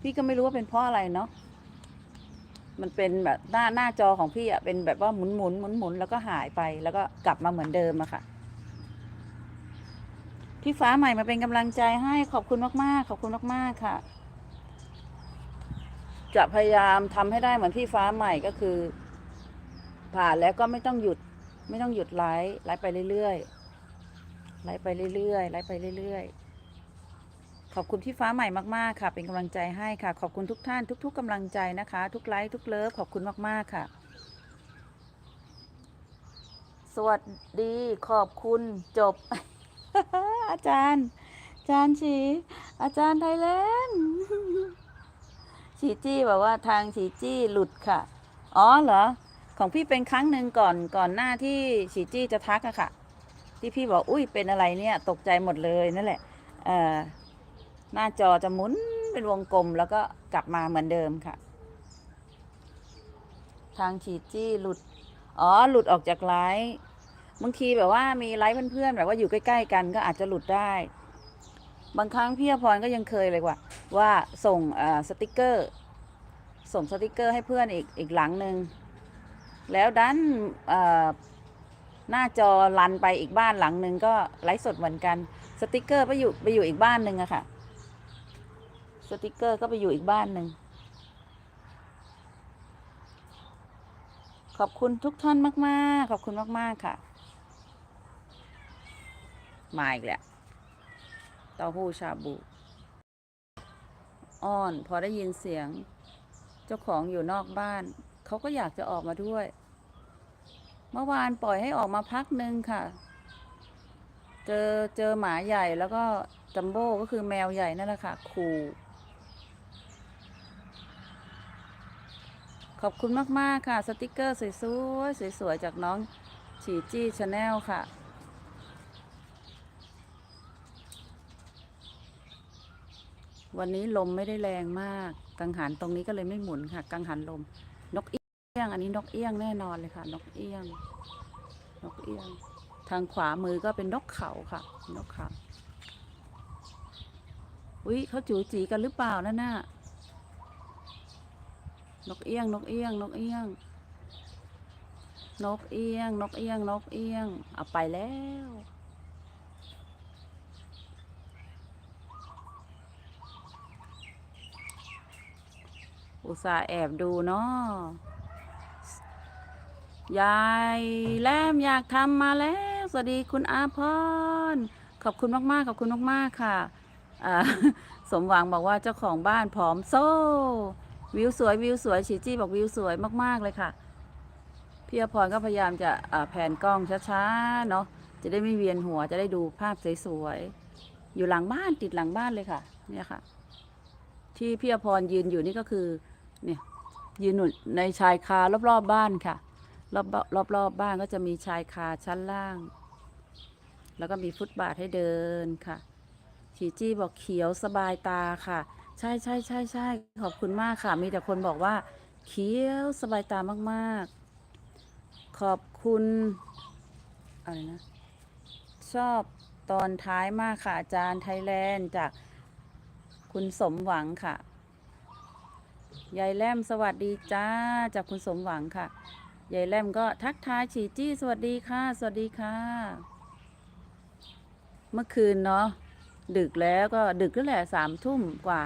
พี่ก็ไม่รู้ว่าเป็นเพราะอะไรเนาะมันเป็นแบบหน้าหน้าจอของพี่อะเป็นแบบว่าหมุนหมุนหมุนหมุนแล้วก็หายไปแล้วก็กลับมาเหมือนเดิมอะค่ะ พี่ฟ้าใหม่มาเป็นกำลังใจให้ขอบคุณมากๆ ขอบคุณมากๆค่ะ จะพยายามทำให้ได้เหมือนพี่ฟ้าใหม่ก็คือ ผ่านแล้วก็ไม่ต้องหยุด ไม่ต้องหยุดไลฟ์ไลฟ์ไปเรื่อยๆไลฟ์ไปเรื่อยๆไลฟ์ไปเรื่อยๆ ขอบคุณพี่ฟ้าใหม่มากๆค่ะ เป็นกำลังใจให้ค่ะ ขอบคุณทุกท่านทุก ๆกำลังใจนะคะ ทุกไลฟ์ทุกเลิฟขอบคุณมากๆค่ะ สวัสดีขอบคุณจบ อาจารย์ อาจารย์ฉีอาจารย์ไทยแลนด์ฉีจี้บอกว่าทางฉีจี้หลุดค่ะ อ๋อเหรอ ของพี่เป็นครั้งหนึ่งก่อนก่อนหน้าที่ฉีจี้จะทักอะค่ะ ที่พี่บอกอุ้ยเป็นอะไรเนี่ย ตกใจหมดเลยนั่นแหละ เอ่อ หน้าจอจะหมุนเป็นวงกลมแล้วก็กลับมาเหมือนเดิมค่ะ ทางฉีดจี้หลุด อ๋อ หลุดออกจากไลฟ์บางทีแบบว่ามีไลฟ์เพื่อนๆแบบว่าอยู่ใกล้ๆกันก็อาจจะหลุดได้ บางครั้งพี่อภรก็ยังเคยเลยว่า ว่าส่งสติกเกอร์ ส่งสติกเกอร์ให้เพื่อนอีกอีกหลังหนึ่งแล้วดันหน้าจอลันไปอีกบ้านหลังหนึ่งก็ไลฟ์สดเหมือนกัน สติกเกอร์ไปอยู่ไปอยู่อีกบ้านหนึ่งอะค่ะ สติกเกอร์ก็ไปอยู่อีกบ้านหนึ่ง ขอบคุณทุกท่านมาก ๆ ขอบคุณมาก ๆ ค่ะ มาอีกแล้วเต้าหู้ชาบูอ้อน พอได้ยินเสียง เจ้าของอยู่นอกบ้าน เขาก็อยากจะออกมาด้วย เมื่อวานปล่อยให้ออกมาพักหนึ่งค่ะ เจอเจอหมาใหญ่แล้วก็จัมโบ้ก็คือแมวใหญ่นั่นแหละค่ะ ขู่ ขอบคุณมาก ๆ ค่ะ สติกเกอร์สวยๆสวยๆจากน้องฉีจี้ชาแนลค่ะ วันนี้ลมไม่ได้แรงมาก กังหันตรงนี้ก็เลยไม่หมุนค่ะ กังหันลม นกเอี้ยง อันนี้นกเอี้ยงแน่นอนเลยค่ะ นกเอี้ยง นกเอี้ยง ทางขวามือก็เป็นนกเขาค่ะ นกเขา อุ้ยเขาจูจีกันหรือเปล่านั่นน่ะ นกเอี้ยง นกเอี้ยง นกเอี้ยง นกเอี้ยง นกเอี้ยง นกเอี้ยง เอาไปแล้ว อุตส่าห์แอบดูเนาะยายแลมอยากทำมาแล้ว สวัสดีคุณอาพร ขอบคุณมากๆ ขอบคุณมากๆ ค่ะ สมหวังบอกว่าเจ้าของบ้านผอมโซ่ วิวสวยวิวสวยชีจี้บอกวิวสวยมาก ๆ เลยค่ะพี่อภรก็พยายามจะแผนกล้องช้าๆเนาะจะได้ไม่เวียนหัวจะได้ดูภาพสวยๆอยู่หลังบ้านติดหลังบ้านเลยค่ะ เนี่ยค่ะ ที่พี่อภรยืนอยู่นี่ก็คือ เนี่ยยืนอยู่ในชายคารอบๆบบ้านค่ะ รอบรอบรอบๆบ้านก็จะมีชายคาชั้นล่าง แล้วก็มีฟุตบาทให้เดินค่ะชีจี้บอกเขียวสบายตาค่ะ ใช่ใช่ใช่ใช่ขอบคุณมากค่ะ มีแต่คนบอกว่า เขียวสบายตามากๆ ขอบคุณอะไรนะ ชอบตอนท้ายมากค่ะ อาจารย์ไทยแลนด์จากคุณสมหวังค่ะยายแลมสวัสดีจ้าจากคุณสมหวังค่ะยายแลมก็ทักทายฉีจี้สวัสดีค่ะ สวัสดีค่ะ เมื่อคืนเนาะดึกแล้วก็ดึกแล้วแหละสามทุ่มกว่า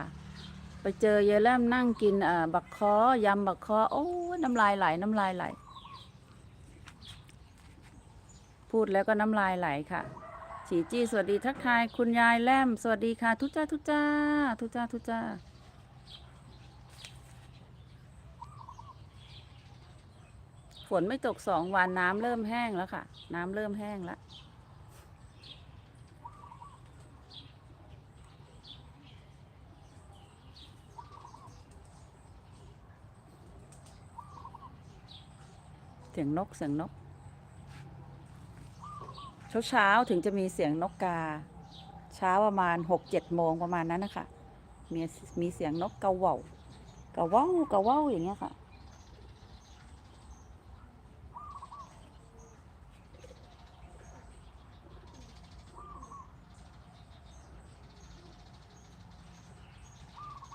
ไปเจอยายแลมนั่งกินอ่าบักคอยำบักคอโอ้น้ำลายไหลน้ำลายไหล พูดแล้วก็น้ำลายไหลค่ะฉีจี้สวัสดีทักทาย คุณยายแลมสวัสดีค่ะ ทุจ้าทุจ้า ทุจ้าทุจ้าฝนไม่ตกสองวันน้ำเริ่มแห้งแล้วค่ะ น้ำเริ่มแห้งแล้ว เสียงนกเสียงนก เช้าเช้าๆถึงจะมีเสียงนกกา เช้าประมาณหกเจ็ดโมงประมาณนั้นนะคะมีมีเสียงนกกระเหว่ากระเว่ากระเว่าวอย่างเงี้ยค่ะ